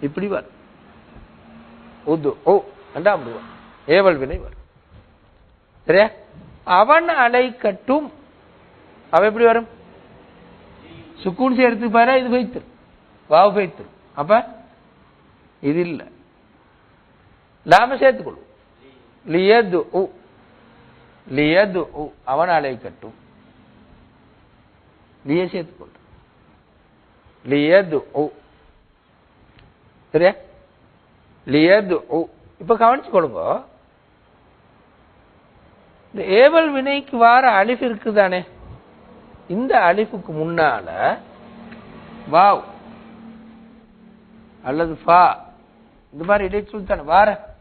இப்படி வரும் உது ஓ ரெண்டாம் அப்படி வரும் ஏவல் வினை வரும். சரியா? அவன் அலை கட்டும். அவ எப்படி வரும்? சுக்கூன் சேர்த்து பாரு இது வைத்து. வாவு வைத்து. அப்ப இது இல்ல. லாம சேர்த்துக்கொள்ளும் லியது உ. லியது உ. அவன் அலைக்கட்டும் லிய சேர்த்துக்கொள்ளும் லியது உ. சரியா? லியது உ இப்ப கவனிச்சு கொடுங்க இந்த ஏவல் வினைக்கு வார அலிஃப் இருக்குதானே? இந்த அழிஃபுக்கு முன்னால வாவ் அல்லது ஃபா. இந்த மாதிரி இடைச்சொல் தானே. வார.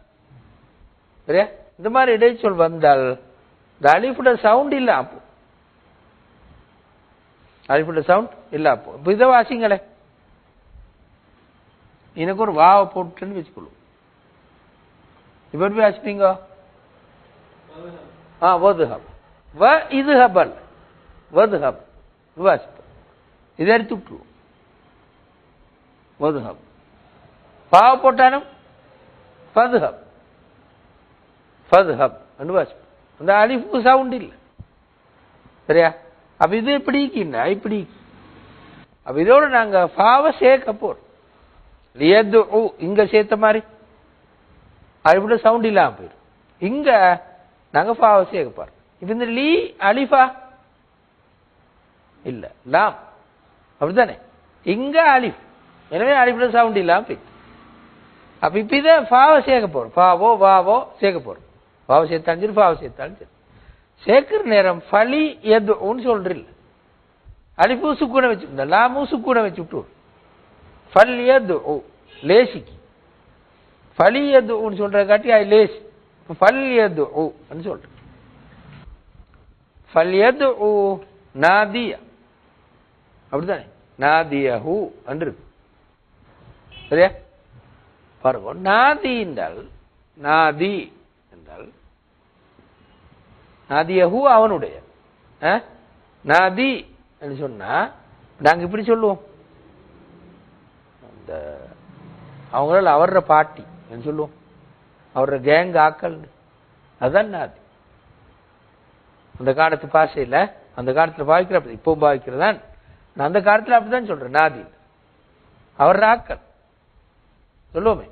சரியா? இந்த மாதிரி இடைச்சொல் வந்தால் இந்த அழிஃபுட சவுண்ட் இல்ல அப்போ. அழிஃபுட சவுண்ட் இல்ல அப்போ. இப்ப இதை வாசிங்களே எனக்கு ஒரு வாவை போட்டுன்னு வச்சுக்கொள்ளும். இப்ப எப்படி வாசிப்பீங்க ஆ வதுஹப். வ இது ஹபல் வதுஹப் வாசிப்போம் இதை எடுத்து விட்டுருவோம். வதுஹப். பாவ போட்டாலும் ஃபதுஹப் ஃபதுஹப் என்று வாசிப்போம் அந்த அலிஃபு சவுண்ட் இல்லை. சரியா? அப்ப இது இப்படி இப்படி அப்ப இதோட நாங்க ஃபாவை சேர்க்க போறோம். லியது இங்க சேர்த்த மாதிரி. அது சவுண்ட் இல்லாம போயிடும். இங்க நாங்க ஃபாவை சேர்க்க இப்போ இப்ப இந்த லீ அலிஃபா? இல்ல லாம். அப்படித்தானே? இங்க அலிஃப். எனவே அலிஃப்ல சவுண்ட் இல்லாம போயிடுது அப்ப இப்ப இதை ஃபாவை சேர்க்க போறோம் ஃபாவோ வாவோ சேர்க்க போறோம். ஃபாவை சேர்த்தாலும் சரி ஃபாவை சேர்த்தாலும் சரி சேர்க்கிற நேரம் ஃபலி எதுன்னு சொல்றீல்ல அலிஃபு சுக்கூனை வச்சு லாமும் லாமு சுக்கூனை வச்சு விட்டு ஃபல் எது ஓ லேசிக்கு. ஃபலி எதுன்னு சொல்கிற காட்டி ஐ லேஸ் ஃபல்யது ஓன்னு சொல்றேன். ஃபல் எது ஓ நாதியா. அப்படித்தானே? நாதிய ஹூ என்று சரியா? பாருங்க நாதி என்றால் நாதி என்றால் நாதியஹு அவனுடைய. ஆ? நாதி என்று சொன்னா நாங்கள் இப்படி சொல்லுவோம். இந்த அவங்களால அவர்ற பாட்டி என்ன சொல்லுவோம்? அவர கேங் ஆக்கள். அதுதான் நாதி அந்த காலத்து பாஷையில அந்த காலத்தில் பாவிக்கிற அப்படி இப்போ பாவிக்கிறதான் நான் அந்த காலத்துல அப்படிதான் சொல்றேன் நாதி. அவர் ஆக்கள். சொல்லுவோமே.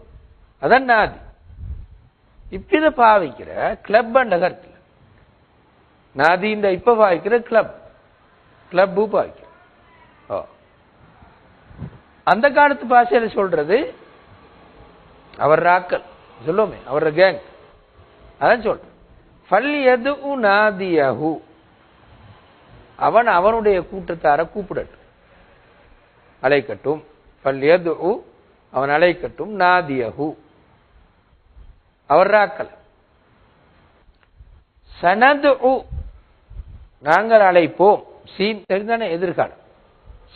அதான் நாதி. இப்பித பாவிக்கிற கிளப் அந்த நகரத்தில் நாதி இந்த இப்ப பாவிக்கிற கிளப் கிளப்பு பாவிக்கிற. அந்த காலத்து பாஷையில சொல்றது அவர் ராக்கள். சொல்லுவோமே அவர் கேங் அதான் சொல்றேன். ஃபல் எது நாதியஹு அவன் அவனுடைய கூட்டத்தார கூப்பிடட்டும். அழைக்கட்டும். ஃபல் எது அவன் அழைக்கட்டும். நாதியஹு அவர் ராக்கல் சனது நாங்கள் அழைப்போம். சீன் தெரிந்தானே எதிர்காலம்.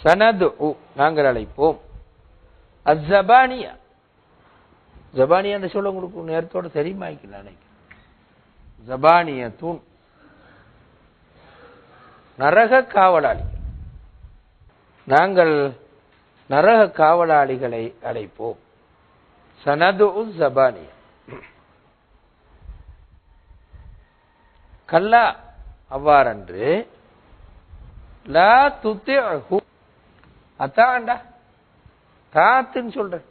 சனது நாங்கள் அழைப்போம். அஜபானியா ஜபானியா அந்த சொல்ல உங்களுக்கு நேரத்தோட தெரியுமா நினைக்கிறேன் ஜபானிய தூண். நரக காவலாளிகள் நாங்கள் நரக காவலாளிகளை அழைப்போம். சனது ஜபானிய. கல்லா அவ்வாறன்று லா துத்திஹு அத்தாண்டா தாத்துன்னு சொல்றேன்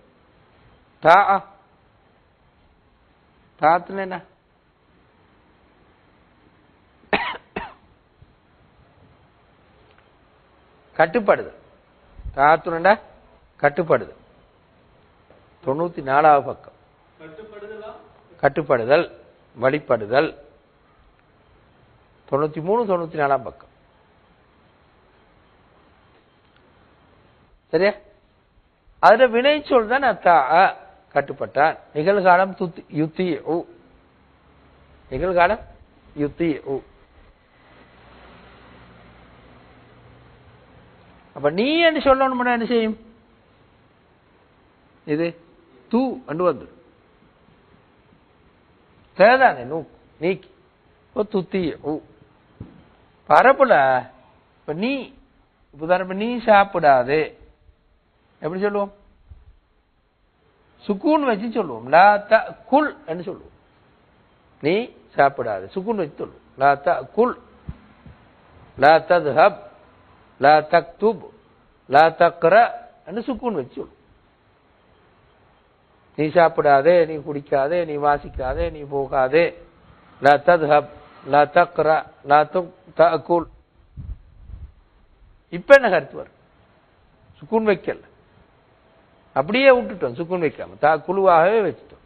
தா தாத்துன்னு என்ன? கட்டுப்படுதல் தாத்துனண்டா கட்டுப்படுதல் தொண்ணூத்தி நாலாவது பக்கம். கட்டுப்படுதல்? வழிபடுதல். தொண்ணூத்தி மூணு தொண்ணூத்தி நாலாம் பக்கம். சரியா? அதுல வினைச்சொல் தான் அத்தா கட்டுப்பட்டான் நிகழ்காலம் துத்தி யுத்தி உ. நிகழ்காலம் யுத்தி உ. அப்ப நீ என்று சொல்லணும்னா என்ன செய்யும்? இது தூ அண்டு வந்து தேதானே நூ நீக்கி. இப்போ துத்தி ஊ பரப்புல இப்ப நீ உதாரணம் நீ சாப்பிடாதே. எப்படி சொல்லுவோம்? சுக்கூன் வச்சு சொல்லுவோம். லா த குல் என்று சொல்லுவோம். நீ சாப்பிடாது. சுக்குன் வச்சு சொல்லுவோம். லா த குல் லா தத்ஹப். லா தக்துப். லா தக்ர என்று சுக்கூன் வச்சு சொல்லுவோம். நீ சாப்பிடாதே நீ குடிக்காதே நீ வாசிக்காதே நீ போகாதே. லா தத்ஹப். லா தக்ர. லா துக் தகுல். இப்ப என்ன கருத்து வரும்? சுக்கூன் வைக்கல. அப்படியே விட்டுட்டோம் சுக்குன் வைக்காம. தா குழுவாகவே வச்சுட்டோம்.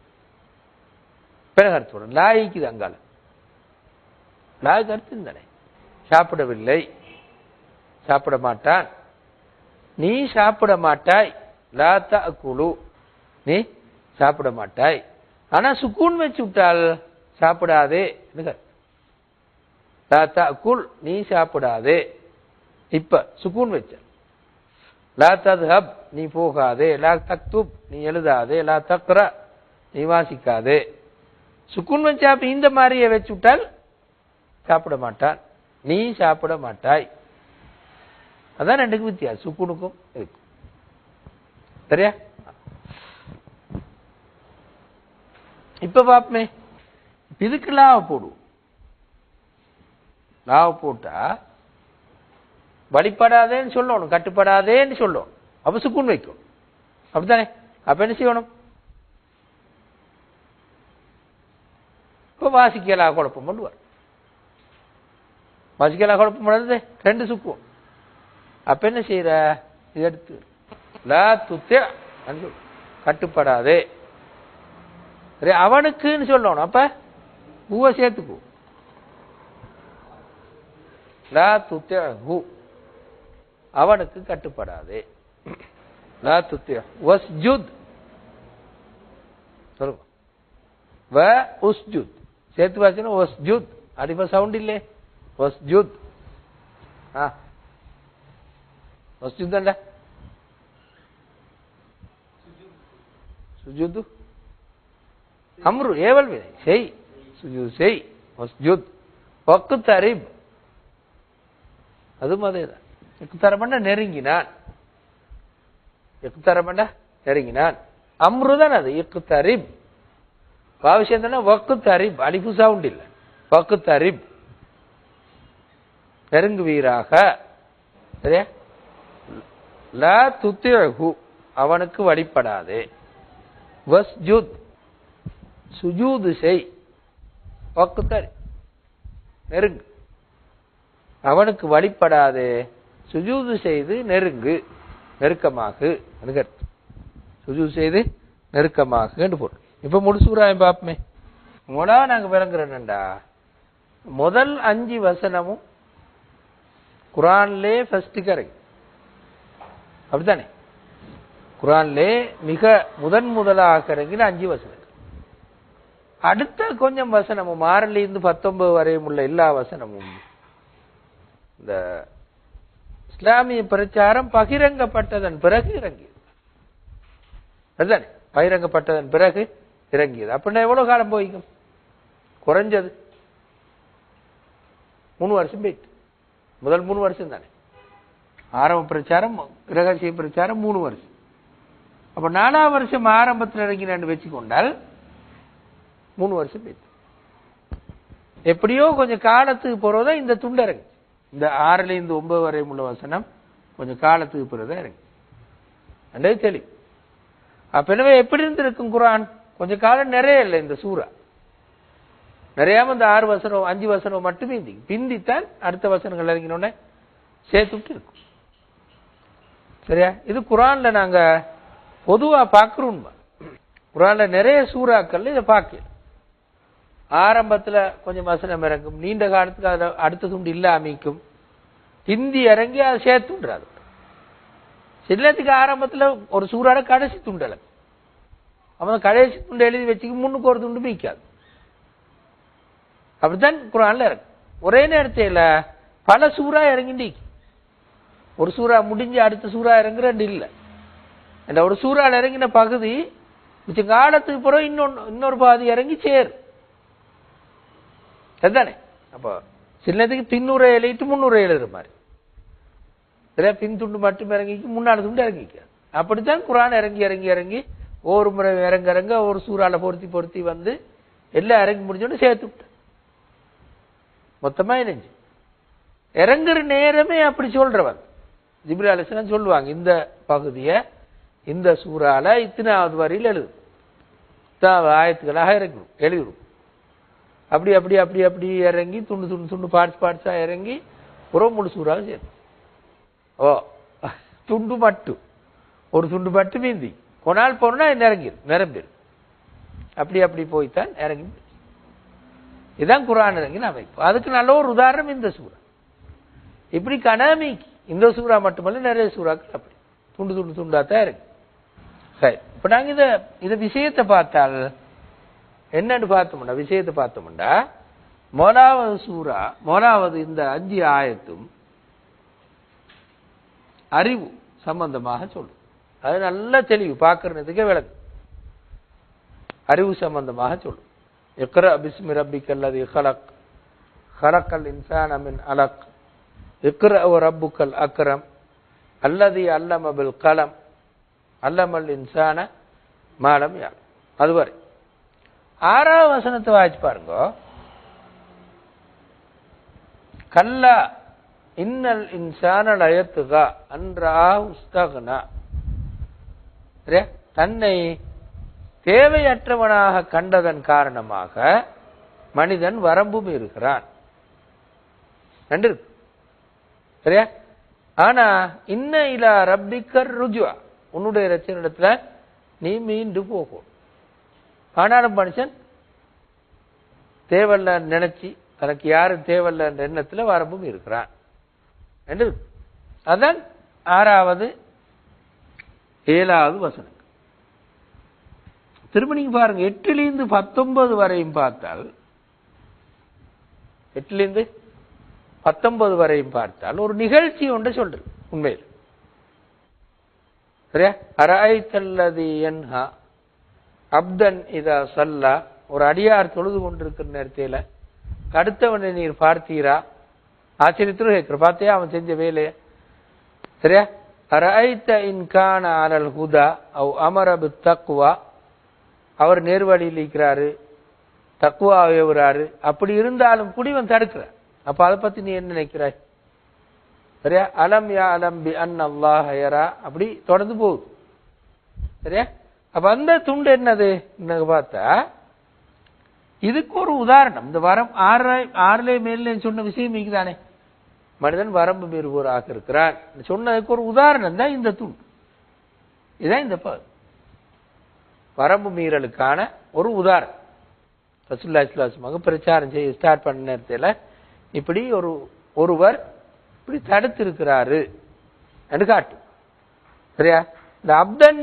பிறகு என்ன லாய்க்குது அங்கால லாய் கருத்து தானே சாப்பிடவில்லை. சாப்பிட மாட்டான். நீ சாப்பிட மாட்டாய். லா குழு நீ சாப்பிட மாட்டாய். ஆனா சுக்கூன் வச்சு விட்டால் சாப்பிடாதே லா குல் நீ சாப்பிடாதே. இப்ப சுக்கூன் வச்ச லா தத்ஹப் நீ போகாதே. லா தக்துப் நீ எழுதாதே. லா தக்ர நீ வாசிக்காதே. சுக்குன் வச்சா அப்ப இந்த மாதிரியே வச்சு விட்டால் சாப்பிட மாட்டான். நீ சாப்பிட மாட்டாய். அதான் ரெண்டுக்கும் வித்தியாசம். சுக்குனுக்கும் இருக்கும் சரியா? இப்ப பாப்பமே. இதுக்கு லாவை போடுவோம். லாவை போட்டா வழிபடாதேன்னு சொல்லணும் கட்டுப்படாதேன்னு சொல்லணும். அப்ப சுக்குன் வைக்கும். அப்படித்தானே? அப்ப என்ன செய்யணும்? இப்போ வாசிக்கலா குழப்பம் பண்ணுவார். வாசிக்கலா குழப்பம் பண்ணுறது ரெண்டு சுக்குவோம் அப்ப என்ன செய்யற இது எடுத்து லா துத்திய கட்டுப்படாதே. சரி அவனுக்குன்னு சொல்லணும். அப்ப பூவை சேர்த்துக்கு லா துத்தே ஹூ அவனுக்கு கட்டுப்படாது. சேர்த்து வாசினா வஸ்ஜுத். அடிப்ப சவுண்ட் இல்லே. வஸ்ஜுத். ஆ. வஸ்ஜுத் சுஜுது. அம்ரு ஏவல் வினை. செய். சுஜுது செய். ஒஸ்ஜுத் வக்கு தரிப் அதுவும் அதேதான் எக்குத்தரமண்ட நெருங்கினான். எக்குத்தரமண்ட நெருங்கினான். அம்ருதன் அது இக்கு தரிப் பாவிஷம் தானே வக்கு தரிப் அடிப்பு சவுண்ட் இல்லை. வக்கு தரிப் நெருங்குவீராக. சரியா? ல துத்திழகு அவனுக்கு வழிபடாதே. வஸ்ஜுத். சுஜூது செய். வக்குத்தரி நெருங்கு. அவனுக்கு வழிபடாதே. சுஜூது செய்து நெருங்கு நெருக்கமாகு கருத்து சுஜூது செய்து நெருக்கமாக போட்டு இப்ப முடிச்சுக்கிறாய் பாப்பமே. மொடா நாங்க விளங்குறேன்டா முதல் அஞ்சு வசனமும் குரான்லே ஃபர்ஸ்ட் கரை அப்படித்தானே? குரான்லே மிக முதன் முதலாக இறங்கின அஞ்சு வசனங்கள். அடுத்த கொஞ்சம் வசனமும் ஆறில் இருந்து பத்தொன்பது வரையும் உள்ள எல்லா வசனமும் இந்த இஸ்லாமிய பிரச்சாரம் பகிரங்கப்பட்டதன் பிறகு இறங்கியது. அதுதானே? பகிரங்கப்பட்டதன் பிறகு இறங்கியது. அப்படின்னா எவ்வளவு காலம் போய்க்கும்? குறைஞ்சது. மூணு வருஷம் போயிட்டு. முதல் மூணு வருஷம் தானே. ஆரம்ப பிரச்சாரம் ரகசிய பிரச்சாரம் மூணு வருஷம். அப்ப நாலாம் வருஷம் ஆரம்பத்தில் இறங்கினான்னு வச்சுக்கொண்டால் மூணு வருஷம் போயிட்டு. எப்படியோ கொஞ்சம் காலத்துக்கு போறதா இந்த துண்டு இறங்கு இந்த ஆறுல இருந்து ஒன்பது வரையும் உள்ள வசனம் கொஞ்சம் காலத்துக்கு பிறகுதான் இறங்கு அண்டே தெளிவு. அப்ப எனவே எப்படி இருந்திருக்கும் குரான்? கொஞ்சம் காலம் நிறைய இல்லை இந்த சூறா. நிறையாம இந்த ஆறு வசனம் அஞ்சு வசனம் மட்டுமே இந்தி பிந்தித்தான் அடுத்த வசனங்கள் இறங்கினோடனே சேர்த்துட்டு இருக்கும். சரியா? இது குரான்ல நாங்க பொதுவா பார்க்கிறோம். குரான்ல நிறைய சூறாக்கள் இதை பார்க்கல. ஆரம்பத்துல கொஞ்சம் வசனம் இறங்கும். நீண்ட காலத்துக்கு அதில் அடுத்த துண்டு இல்லாமிக்கும் ஹிந்தி இறங்கி அதை சேர்த்துன்றாது சில்லத்துக்கு ஆரம்பத்துல ஒரு சூறாட கடைசி துண்டலை அவன் கடைசி துண்டு எழுதி வச்சுக்கு முன்னுக்கு ஒரு துண்டு மீக்காது அப்படித்தான் குரான்ல இறங்கும் ஒரே நேரத்தில் பல சூறா இறங்கிட்டு ஒரு சூறா முடிஞ்சு அடுத்த சூறா இறங்குற இல்லை. இந்த ஒரு சூறால் இறங்கின பகுதி மிச்ச காலத்துக்கு பிறகு இன்னொன்னு இன்னொரு பாதி இறங்கி சேரும். அதுதானே? அப்போ சின்னதுக்கு பின்னுரை எழுதிட்டு முன்னுரை எழுதுற மாதிரி. இதுல பின் துண்டு மட்டும் இறங்கிக்கு முன்னாள் துண்டு இறங்கிக்க. அப்படித்தான் குரான் இறங்கி இறங்கி இறங்கி ஒரு முறை இறங்க இறங்க ஒரு சூறால பொருத்தி பொருத்தி வந்து எல்லாம் இறங்கி முடிஞ்சோன்னு சேர்த்து விட்டேன். மொத்தமாக இணைஞ்சு. இறங்குற நேரமே அப்படி சொல்கிறவன் ஜிப்ரி அலிஸ்லாம் சொல்லுவாங்க இந்த பகுதியை இந்த சூறால இத்தனாவது வரியில் எழுது ஆயத்துக்களாக இறங்கிடும் எழுதிடும் அப்படி அப்படி அப்படி அப்படி இறங்கி துண்டு துண்டு துண்டு பார்ட்ஸ் பார்ட்ஸாக இறங்கி ஒரு முழு சூறாக சேரும் ஓ துண்டு மட்டும் ஒரு துண்டு மட்டு மீந்தி. கொனால் போனா இறங்கிடும் நிரம்பிடும் அப்படி அப்படி போய்த்தான் இறங்கி இதுதான் குரான் இறங்கின அமைப்பு அதுக்கு நல்ல ஒரு உதாரணம் இந்த சூறா. இப்படி கனாமிக்கு இந்த சூறா மட்டுமல்ல நிறைய சூறாக்கள் அப்படி. துண்டு துண்டு துண்டாக தான் இருக்கு சரி இப்ப நாங்க இதை இந்த விஷயத்தை பார்த்தால் என்னன்னு பார்த்தோம்னா விஷயத்தை பார்த்தோம்னா மோனாவது சூறா மோனாவது இந்த அஞ்சு ஆயத்தும் அறிவு சம்பந்தமாக சொல்லும். அது நல்ல தெளிவு பார்க்கறதுக்கே விளக்கு. அறிவு சம்பந்தமாக சொல்லும். இக்ர பிஸ்மி ரப்பிக்கல் அது ஹலக் ஹலக்கல் இன்சான் அமின் அலக் இக்ரா ரப்புக்கல் அக்ரம் அல்லது அல்லமபில் கலம் அல்லமல் இன்சான மாலம் யார்? அதுவரை. ஆறாவது வசனத்தை வாய்ச்சி பாருங்க. கல்லா இன்னல் இன்சான லயத்துகா அன்றா உஸ்தகனா. தன்னை தேவையற்றவனாக கண்டதன் காரணமாக மனிதன் வரம்பு மீறுகிறான் நன்றி சரியா ஆனா இன்ன இலா ரப்பிக்கர் ருஜுவா. உன்னுடைய ரச்சனிடத்துல நீ மீண்டு போகும் ஆனாலும் மனுஷன் தேவல்ல நினைச்சு தனக்கு யாரும் தேவல்ல என்ற எண்ணத்துல வரம்பும் இருக்கிறான். என்று அதான் ஆறாவது ஏழாவது வசனம். திரும்ப நீங்க பாருங்க எட்டுலேருந்து பத்தொன்பது வரையும் பார்த்தால் எட்டுலேருந்து பத்தொன்பது வரையும் பார்த்தால் ஒரு நிகழ்ச்சி ஒன்று சொல்றது உண்மையில். சரியா? அராய்த்தல்லது என்ஹா அப்தன் இதா சல்லா ஒரு அடியார் தொழுது கொண்டிருக்கிற நேரத்தில் அடுத்தவனை நீர் பார்த்தீரா? ஆச்சரியத்தோடு கேட்கிற பார்த்தியா அவன் செஞ்ச வேலையை. சரியா? ரைத்த இன்கான அனல் ஹுதா அவ் அமரபு தக்குவா அவர் நேர்வழியில் இருக்கிறாரு. தக்குவாவை ஏவுறாரு. அப்படி இருந்தாலும் கூட இவன் தடுக்கிறார் அப்ப அதை பத்தி நீ என்ன நினைக்கிறாய்? சரியா? அலம் யா அலம் பி அன் அல்லாஹ் அப்படி தொடர்ந்து போகுது. சரியா? அப்ப அந்த துண்டு என்னது? என்னங்க பார்த்தா இதுக்கு ஒரு உதாரணம். இந்த வரம் ஆறு ஆறுல மேல சொன்ன விஷயம் இருக்குதானே மனிதன் வரம்பு மீறுவோராக இருக்கிறான் சொன்னதுக்கு ஒரு உதாரணம் தான் இந்த துண்டு. இதுதான் இந்த ப- வரம்பு மீறலுக்கான ஒரு உதாரணம். ரசுல்லா இஸ்லாசுமாக பிரச்சாரம் செய்ய ஸ்டார்ட் பண்ண நேரத்தில் இப்படி ஒரு ஒருவர் இப்படி தடுத்து இருக்கிறாரு என்று காட்டும். சரியா? இந்த அப்தன்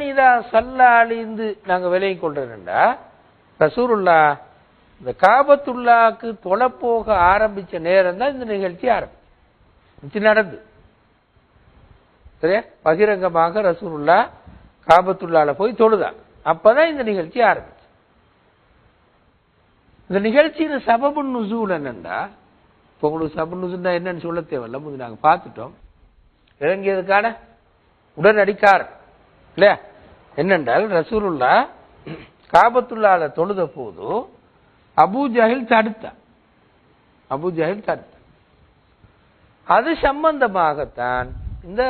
சல்லா அழிந்து நாங்கள் விலகி கொள்றதுண்டா ரசூருல்லா இந்த காபத்துல்லாக்கு தொலை போக நேரம் தான் இந்த நிகழ்ச்சி ஆரம்பிச்சு. நடந்து. சரியா? பகிரங்கமாக ரசூருல்லா காபத்துள்ளால போய் தொழுதான் அப்பதான் இந்த நிகழ்ச்சி ஆரம்பிச்சு. இந்த நிகழ்ச்சியில சபபு நுசூல் என்னண்டா இப்போ உங்களுக்கு சபு நுசுன்னா என்னன்னு சொல்ல தேவையில்ல. முதல் நாங்கள் பார்த்துட்டோம். இறங்கியதுக்கான உடனடிக்காரன் இல்லையா? என்னென்றால் ரசூருல்லா காபத்துள்ளால தொழுத போது அபு ஜஹில் தடுத்தான் அபு தடுத்தான் அது சம்பந்தமாகத்தான் இந்த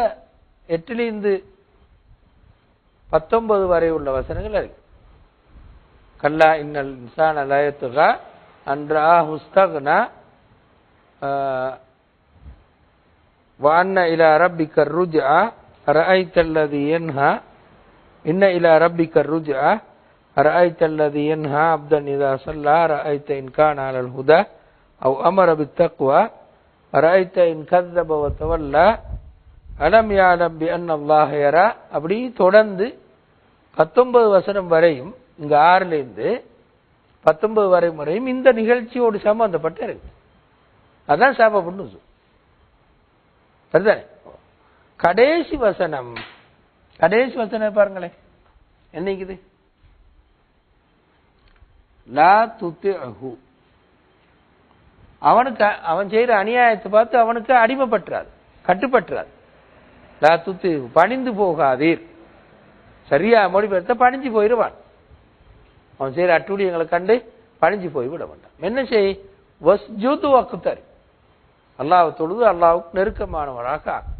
எட்டிலிருந்து பத்தொன்பது வரை உள்ள வசனங்கள் இருக்கு. கல்லா இன்னல் இன்சான் அலயத்துகா அன்றா ஹுஸ்தகுனா வான்ன இல ரப்பிக்க ருஜா ரஐத்தல்லது என்ஹா إن إلى ربك الرجعة أرأيت الذي ينهى عبدا إذا صلى أرأيت إن كان على الهدى أو أمر بالتقوى أرأيت إن كذب وتولى அலம் யாலம் பி அன் அல்லாஹ் யரா அப்படி தொடர்ந்து பத்தொன்பது வசனம் வரையும் இங்க ஆறுல இருந்து பத்தொன்பது வரை வரையும் இந்த நிகழ்ச்சியோடு சம்பந்தப்பட்டு இருக்கு அதான் சாபப்பட்டு சரிதானே கடைசி வசனம் கடைசி வசனம் பாருங்களேன் என்னைக்குது லா அஹு அவனுக்கு அவன் செய்யற அநியாயத்தை பார்த்து அவனுக்கு அடிமைப்பட்டுறாது கட்டுப்பட்டுறாது லா துத்து பணிந்து போகாதீர். சரியா மொழிபெயர்த்த பணிஞ்சு போயிடுவான் அவன் செய்யற அட்டுழியங்களை கண்டு பணிஞ்சு போய் விட மாட்டான். என்ன செய்? வஸ்ஜுது வக்குத்தரி அல்லாஹ் தொழுது அல்லாவுக்கு நெருக்கமானவராக ஆகும்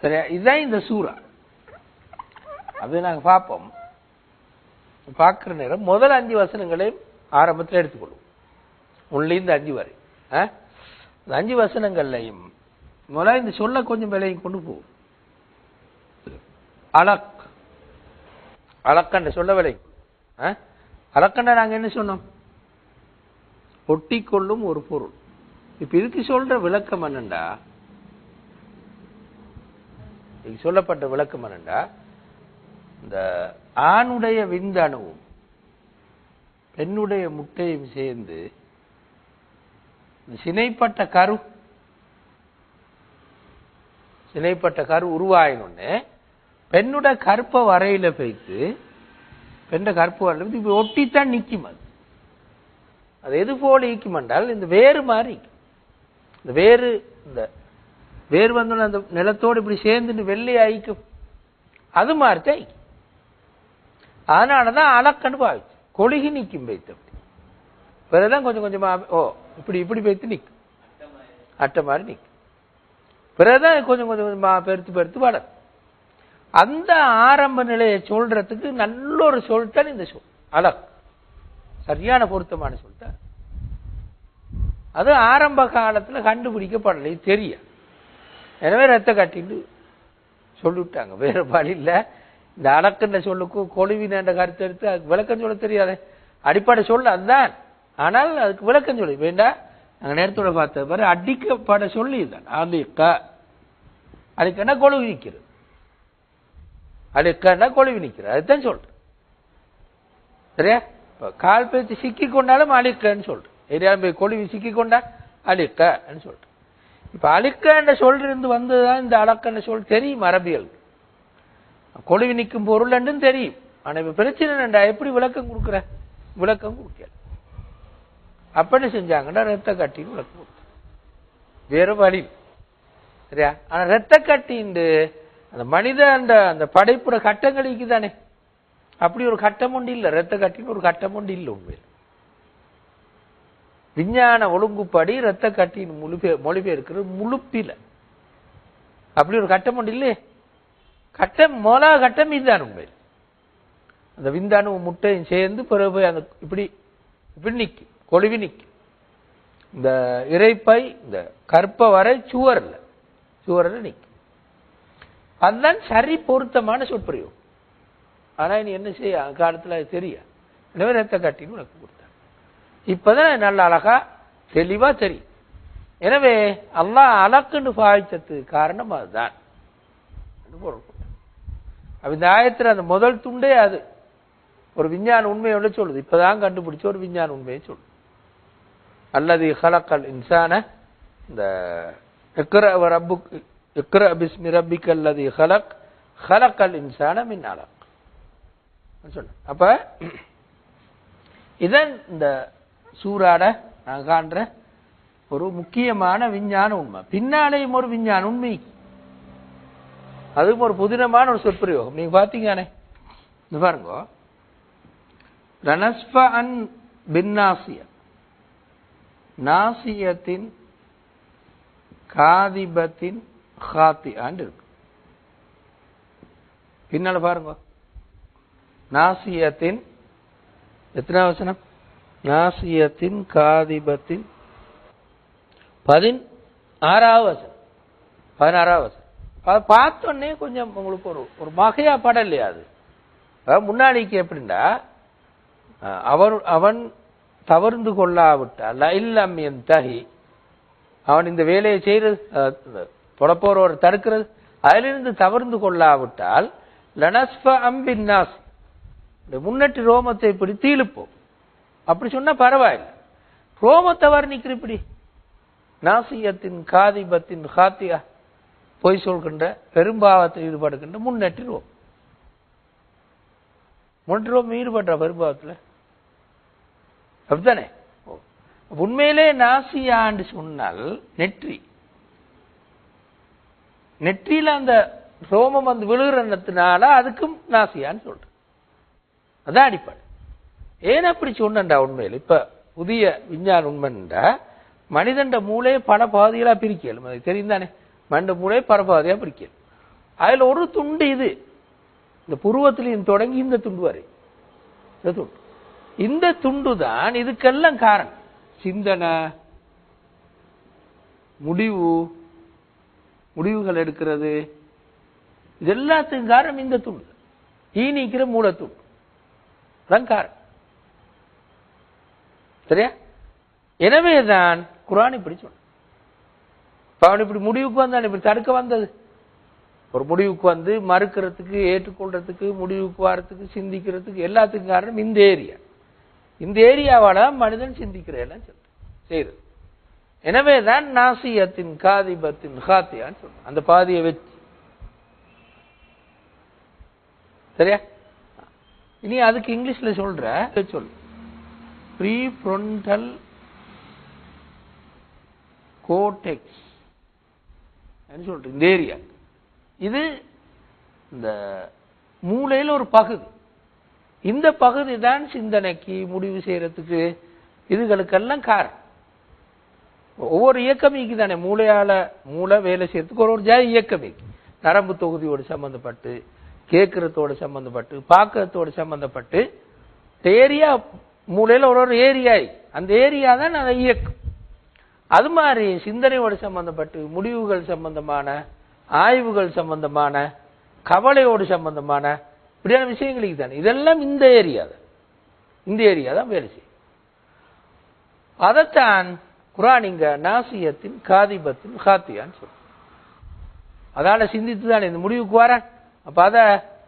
சரியா? இதுதான் இந்த சூரா அது நாங்க பார்ப்போம். பார்க்குற நேரம் முதல் அஞ்சு வசனங்களையும் ஆரம்பத்தில் எடுத்துக்கொள்வோம். உள்ளிருந்து அஞ்சு வரை. ஆ? இந்த அஞ்சு வசனங்கள்லையும் முதல்ல இந்த சொல்ல கொஞ்சம் விலையும் கொண்டு போகும் அலக் அலக்கண்ட சொல்ல விலை. அலக்கண்ட நாங்க என்ன சொன்னோம்? ஒட்டி கொள்ளும் ஒரு பொருள். இப்ப இதுக்கு சொல்ற விளக்கம் என்னண்டா? இதுக்கு சொல்லப்பட்ட விளக்கம் என்னண்டா? இந்த ஆணுடைய விந்தணுவும் பெண்ணுடைய முட்டையும் சேர்ந்து இந்த சினைப்பட்ட கரு சினைப்பட்ட கரு உருவாயினொன்னு பெண்ணுட கற்ப வரையில போய்த்து பெண்ண கற்ப வரையில இப்போ ஒட்டித்தான் நிற்கும் அது. அது எது போல ஈக்கும் இந்த வேறு மாதிரி இந்த வேறு இந்த வேறு வந்து அந்த நிலத்தோடு இப்படி சேர்ந்துட்டு வெள்ளை ஆயிக்கும். அது மாதிரி தான் அதனால அதனாலதான் அலக்கண்டு பாவிச்சு. கொழுகி நிற்கும் வைத்து அப்படி. பிறகுதான் கொஞ்சம் கொஞ்சமா ஓ இப்படி இப்படி வைத்து நிற்கும் அட்டை மாதிரி நிற்கும் பிறகுதான் கொஞ்சம் கொஞ்சம் கொஞ்சமாக பெருத்து பெருத்து வளரும். அந்த ஆரம்ப நிலையை சொல்றதுக்கு நல்ல ஒரு சொல் தான் இந்த சொல். அழக் சரியான பொருத்தமான சொல் தான் அது ஆரம்ப காலத்துல கண்டுபிடிக்கப்படலை தெரியும் எனவே ரத்த கட்டின்னு சொல்லிவிட்டாங்க. வேற வழி இல்லை. இந்த அடக்குன்ற சொல்லுக்கும் என்ற கருத்து எடுத்து அதுக்கு விளக்கம் சொல்ல தெரியாது. அடிப்படை சொல் அதுதான். ஆனால் அதுக்கு விளக்கம் சொல்லி. வேண்டாம் நாங்கள் நேரத்தோட பார்த்த பாரு அடிக்கப்பட சொல்லி இதுதான் அழிக்க அழிக்கன்னா கொழுவி நிற்கிறது அழிக்கன்னா கொழுவி நிற்கிறது அதுதான் சொல்றேன் சரியா? இப்போ கால் பேச்சு சிக்கி கொண்டாலும் அழுக்கன்னு சொல்றேன் எரியாலும் போய் கொழுவி சிக்கி கொண்டா அழுக்கன்னு சொல்றேன் இப்ப அழிக்கன்ற சொல் இருந்து வந்ததுதான் இந்த அடக்கன்ற சொல் தெரியும் அரபியல் கொழுவி நிற்கும் பொருள் என்றும் தெரியும். ஆனா இப்ப பிரச்சனை என்னடா எப்படி விளக்கம் கொடுக்குற? விளக்கம் கொடுக்கல. அப்படி செஞ்சாங்கன்னா ரத்த கட்டின்னு விளக்கம் கொடுத்த. வேற வழி சரியா? ஆனா ரத்த கட்டின்னு அந்த மனித அந்த அந்த படைப்புற கட்டங்களுக்கு தானே அப்படி ஒரு கட்டம் ஒன்று இல்லை. ரத்த கட்டின்னு ஒரு கட்டம் ஒன்று இல்லை உண்மையில். விஞ்ஞான ஒழுங்குப்படி இரத்த கட்டியின் முழுபே மொழிபெயர்க்கிற முழுப்பில. அப்படி ஒரு கட்டம் ஒன்று இல்லையே? கட்டம் மோலா கட்டம் இதுதான் உண்மையில். அந்த விந்தாணு முட்டையும் சேர்ந்து பிறகு போய் அந்த இப்படி இப்படி நிற்கும் கொழுவி நிற்கும் இந்த இறைப்பை இந்த கற்ப வரை சுவரில் சுவரில் நிற்கும் அதுதான் சரி பொருத்தமான சொற்பிரயோகம் ஆனால் நீ என்ன செய்ய அந்த காலத்தில் அது தெரியாது. எனவே ரத்த கட்டின்னு உனக்கு கொடுத்தேன். இப்பதான் நல்ல அழகா தெளிவா தெரியும். எனவே அல்லாஹ் அலக்குன்னு பாவிச்சதுக்கு காரணம் அதுதான். இந்த ஆயத்தில் அந்த முதல் துண்டே அது. ஒரு விஞ்ஞான உண்மையோட சொல்லுது. இப்போதான் கண்டுபிடிச்ச ஒரு விஞ்ஞான உண்மையை சொல்லுது. அல்லது ஹலக்கல் இன்சான இந்த இக்ர ரப்புக் இக்ர பிஸ்மி ரப்பிக் அல்லது ஹலக் ஹலக்கல் இன்சான மின் அலக் சொன்ன அப்ப இதன் இந்த சூறாட நான் காண்ற ஒரு முக்கியமான விஞ்ஞான உண்மை. பின்னாலேயும் ஒரு விஞ்ஞான உண்மை. அதுவும் ஒரு புதினமான ஒரு சொற்பிரயோகம். நீங்க பாத்தீங்கண்ணே இந்த பாருங்க. ரனஸ்ப அன் பின்னாசிய. நாசியத்தின் காதிபத்தின் ஹாத்தி ஆண்டு இருக்கு. பின்னால பாருங்க. நாசியத்தின் எத்தனை வசனம்? நாசியத்தின் காதிபத்தின் பதின் ஆறாவது வசனம். பதினாறாவது வசனம். அதை பார்த்தோன்னே கொஞ்சம் உங்களுக்கு ஒரு ஒரு மகையாக படம் இல்லையா அது? அதாவது முன்னாடிக்கு எப்படின்னா அவர் அவன் தவறுந்து கொள்ளாவிட்டால் இல்லம் என் தகி அவன் இந்த வேலையை செய்கிறது தொடப்போர் தடுக்கிறது அதிலிருந்து தவறுந்து கொள்ளாவிட்டால் லனஸ்ப அம்பின் நாஸ் இந்த முன்னட்டு ரோமத்தை இப்படி இழுப்போம். அப்படி சொன்னா பரவாயில்லை. ரோமத்தை வர்ணிக்கிற இப்படி. நாசியத்தின் காதிபத்தின் ஹாத்தியா பொய் சொல்கின்ற பெரும்பாவத்தில் ஈடுபடுகின்ற முன்னேற்றிடுவோம் ரோம். ஈடுபடுற பெரும்பாவத்தில். அப்படித்தானே? ஓ. உண்மையிலே நாசியான்னு சொன்னால் நெற்றி. நெற்றியில அந்த ரோமம் வந்து விழுகிறதுனால அதுக்கும் நாசியான்னு சொல்றேன் அதான் அடிப்படை. ஏன் அப்படி சொன்னண்டா உண்மையில்? இப்ப புதிய விஞ்ஞான உண்மைண்டா மனிதண்ட மூளையை பல பாதிகளா பிரிக்கலும் அது தெரியும் தானே மனித மூளையை பல பாதியா பிரிக்கலும் அதுல ஒரு துண்டு இது. இந்த புருவத்திலையும் தொடங்கி இந்த துண்டு வரை. இந்த துண்டு. இந்த துண்டு தான் இதுக்கெல்லாம் காரணம். சிந்தனை முடிவு முடிவுகள் எடுக்கிறது. இது எல்லாத்துக்கும் காரணம் இந்த துண்டு. ஈ நீக்கிற மூலத்துண்டு. தான் காரணம். சரியா? எனவேதான் குரான் இப்படி சொன்ன அவன் இப்படி முடிவுக்கு வந்தான் இப்படி தடுக்க வந்தது. ஒரு முடிவுக்கு வந்து மறுக்கிறதுக்கு ஏற்றுக்கொள்றதுக்கு முடிவுக்கு வரத்துக்கு சிந்திக்கிறதுக்கு எல்லாத்துக்கும் காரணம் இந்த ஏரியா இந்த ஏரியாவால மனிதன் சிந்திக்கிற எல்லாம் செய்து எனவே தான் நாசியத்தின் காதிபத்தின் ஹாத்தியான்னு சொல்றேன் அந்த பாதியை வச்சு. சரியா? இனி அதுக்கு இங்கிலீஷ்ல சொல்ற சொல். ப்ரீ ஃப்ரொண்டல் கோடெக்ஸ் சொல்றேன் இந்த ஏரியா இது இந்த மூளையில் ஒரு பகுதி. இந்த பகுதி தான் சிந்தனைக்கு முடிவு செய்யறதுக்கு இதுகளுக்கெல்லாம் காரணம். ஒவ்வொரு இயக்கம் தானே. மூளையால மூளை வேலை செய்யறதுக்கு ஒரு ஒரு ஜாதி இயக்கம். நரம்பு தொகுதியோடு சம்பந்தப்பட்டு கேட்கறதோடு சம்பந்தப்பட்டு பார்க்கறதோடு சம்பந்தப்பட்டு ஏரியா மூலையில் ஒரு ஒரு ஏரியா அந்த ஏரியா தான் அதை இயக்கும். அது மாதிரி சிந்தனையோடு சம்பந்தப்பட்டு முடிவுகள் சம்பந்தமான ஆய்வுகள் சம்பந்தமான கவலையோடு சம்பந்தமான இப்படியான விஷயங்களுக்கு தானே. இதெல்லாம் இந்த ஏரியா தான். இந்த ஏரியா தான் வேலை செய்யும். அதைத்தான் குரான் இங்க நாசியத்தின் காதிபத்தின் ஹாத்தியான்னு சொல்லும் அதால சிந்தித்து தான் இந்த முடிவுக்கு வர அப்ப அதை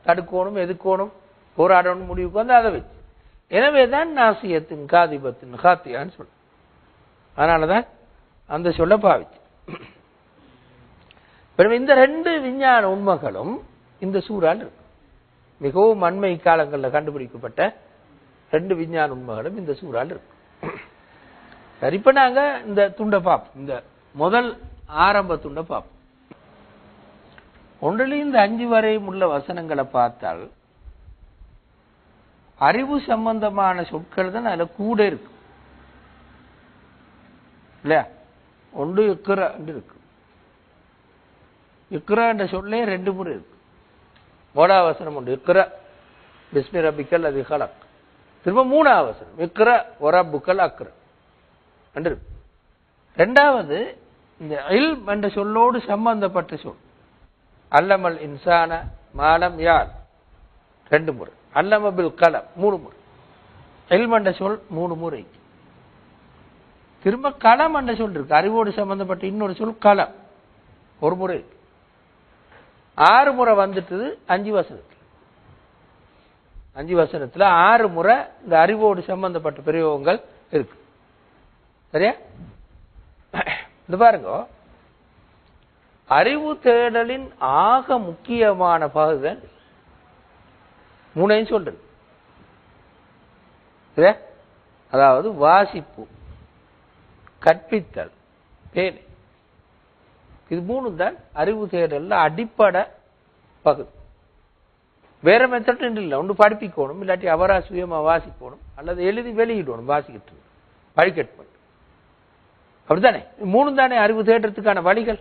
தடுக்கணும் எதுக்கணும் போராடணும் முடிவுக்கு வந்து அதை வச்சு. எனவே தான் நாசியத்தின் காதிபத்தின் ஹாத்தியான்னு அதனால அதனாலதான் அந்த சொல்ல பாவிச்சு. பிறகு இந்த ரெண்டு விஞ்ஞான உண்மைகளும் இந்த சூறால் இருக்கு. மிகவும் அண்மை காலங்களில் கண்டுபிடிக்கப்பட்ட ரெண்டு விஞ்ஞான உண்மைகளும் இந்த சூறால் இருக்கு. சரி இப்ப நாங்க இந்த துண்டை பார்ப்போம். இந்த முதல் ஆரம்ப துண்டை பார்ப்போம். ஒன்றில் இந்த அஞ்சு வரையும் உள்ள வசனங்களை பார்த்தால் அறிவு சம்பந்தமான சொற்கள் தான் அதில் கூட இருக்கு. இல்லையா? ஒன்று இக்குற இருக்கு. இக்குற என்ற சொல்லே ரெண்டு முறை இருக்கு. மோடாவசனம் உண்டு. இக்குற பிஸ்மி ரபிக்கல் அது ஹலக் திரும்ப மூணாவசனம் இக்குற ஒரப்புக்கல் அக்குற ரெண்டு இருக்கு. ரெண்டாவது இந்த இல் என்ற சொல்லோடு சம்பந்தப்பட்ட சொல். அல்லமல் இன்சான மாலம் யார்? ரெண்டு முறை. அல்லமபில் கலம் மூணு முறை. இல்ம் சொல் மூணு முறை. திரும்ப களம் என்ற சொல் இருக்கு. அறிவோடு சம்பந்தப்பட்ட இன்னொரு சொல் களம் ஒரு முறை. ஆறு முறை வந்துட்டது அஞ்சு வசனத்தில். அஞ்சு வசனத்தில் ஆறு முறை இந்த அறிவோடு சம்பந்தப்பட்ட பிரயோகங்கள் இருக்கு. சரியா? இது பாருங்க. அறிவு தேடலின் ஆக முக்கியமான பகுதி மூணையும் சொல்றது. அதாவது வாசிப்பு கற்பித்தல் பேணி. இது மூணு தான் அறிவு தேடல்ல அடிப்படை பகுதி. வேற மெத்தட் இல்லை. ஒன்று படிப்பிக்கணும் இல்லாட்டி அவரா சுயமா வாசிக்கணும் அல்லது எழுதி வெளியிடணும் வாசிக்கிட்டு படிக்கட் அப்படித்தானே? இது மூணு தானே அறிவு தேடுறதுக்கான வழிகள்.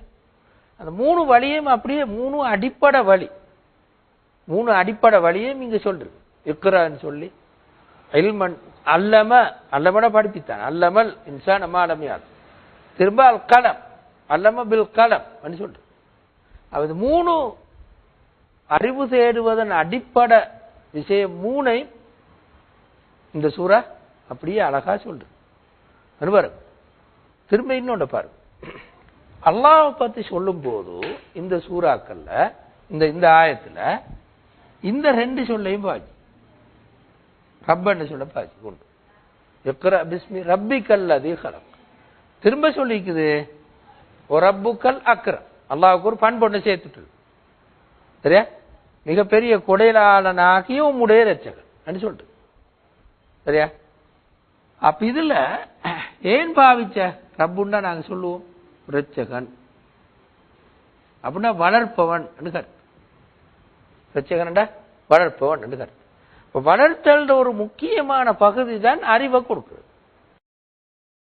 அந்த மூணு வழியும் அப்படியே மூணு அடிப்படை வழி. மூணு அடிப்படை வழியும் இங்க சொல்றது இக்ரான்னு சொல்லி இல்மன் அல்லம அல்லமட படிப்பித்தான். அல்லமல் இன்சான் அம்மாலமையாது திரும்ப அல் கலம் அல்லம பில் கலம் அப்படின்னு சொல்றது அது மூணு அறிவு தேடுவதன் அடிப்படை விஷயம் மூனை இந்த சூறா அப்படியே அழகா சொல்றது. திரும்ப இன்னொன்று பாரு அல்லாவை பத்தி சொல்லும் போது இந்த சூறாக்கள்ல இந்த இந்த ஆயத்துல இந்த ரெண்டு சொல்லையும் பாய்ச்சி ரப்பன்னு சொல்ல பாய்ச்சி கொண்டு. எக்கர பிஸ்மி ரப்பிக்கல் அதே கலக். திரும்ப சொல்லிக்குது ஒரு ரப்புக்கல் அக்ரம். அல்லாவுக்கு ஒரு பண்பொண்ணு சேர்த்துட்டு சரியா? மிகப்பெரிய கொடையாளனாகிய உம்முடைய ரச்சகன் சொல்லிட்டு. சரியா? அப்ப இதுல ஏன் பாவிச்ச? ரப்புன்னா நாங்க சொல்லுவோம் ரச்சகன் அப்படின்னா வளர்ப்பவன் வச்சுக்கிறேன்டா வளர்ப்பவன் கருத்து. இப்போ வளர்த்தல்ன்ற ஒரு முக்கியமான பகுதி தான் அறிவை கொடுக்குது